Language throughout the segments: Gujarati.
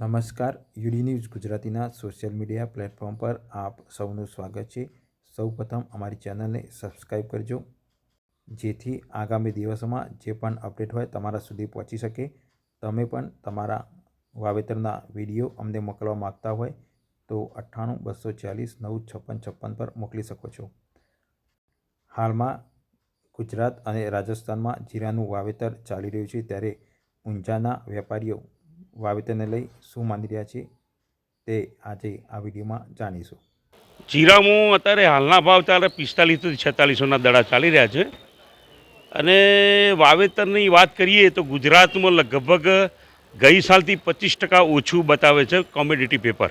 નમસ્કાર યુડી ન્યૂઝ ગુજરાતીના સોશિયલ મીડિયા પ્લેટફોર્મ પર આપ સૌનું સ્વાગત છે. સૌપ્રથમ અમારી ચેનલને સબસ્ક્રાઈબ કરજો, જેથી આગામી દિવસોમાં જે પણ અપડેટ હોય તમારા સુધી પહોંચી શકે. તમે પણ તમારા વાવેતરના વીડિયો અમને મોકલવા માગતા હોય તો અઠ્ઠાણું, બસો ચાલીસ, નવ, છપ્પન છપ્પન પર મોકલી શકો છો. હાલમાં ગુજરાત અને રાજસ્થાનમાં જીરાનું વાવેતર ચાલી રહ્યું છે, ત્યારે ઊંઝાના વેપારીઓ વાવેતરને લઈ શું માની રહ્યા છે તે આજે આ વિડીયોમાં જાણીશું. જીરામાં અત્યારે હાલના ભાવ ચાલે પિસ્તાલીસથી છેતાલીસોના દડા ચાલી રહ્યા છે. અને વાવેતરની વાત કરીએ તો ગુજરાતમાં લગભગ ગઈ સાલથી પચીસ ટકા ઓછું બતાવે છે કોમોડિટી પેપર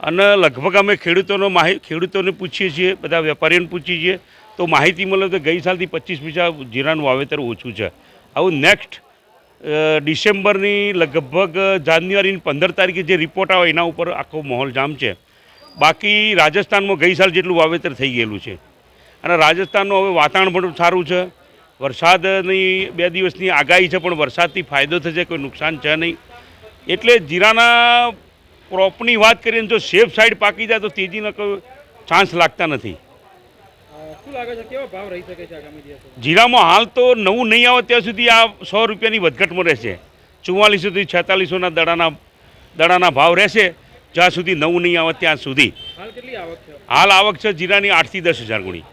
અને લગભગ અમે ખેડૂતોનો માહિતી ખેડૂતોને પૂછીએ છીએ, બધા વેપારીઓને પૂછીએ છીએ, તો માહિતી મળે તો ગઈ સાલથી પચીસ પૈસા જીરાનું વાવેતર ઓછું છે. આવું નેક્સ્ટ ડિસેમ્બરની લગભગ જાન્યુઆરીની પંદર તારીખે જે રિપોર્ટ આવે એના ઉપર આખો માહોલ જામ છે. બાકી રાજસ્થાનમાં ગઈ સાલ જેટલું વાવેતર થઈ ગયેલું છે. અને રાજસ્થાનનું હવે વાતાવરણ પણ સારું છે. વરસાદની બે દિવસની આગાહી છે, પણ વરસાદથી ફાયદો થશે, કોઈ નુકસાન છે નહીં. એટલે જીરાના ક્રોપની વાત કરીએ જો સેફ સાઈડ પાકી જાય તો તેજીનો કોઈ ચાન્સ લાગતા નથી. જીરામાં હાલ તો નવું નહીં આવે ત્યાં સુધી આ સો રૂપિયાની વધઘટમાં રહેશે. ચુમ્માલીસોથી છેતાલીસોના દડાના દડાના ભાવ રહેશે. જ્યાં સુધી નવું નહીં આવે ત્યાં સુધી. હાલ કેટલી આવક છે? હાલ આવક છે જીરાની આઠથી દસ હજાર ગુણી.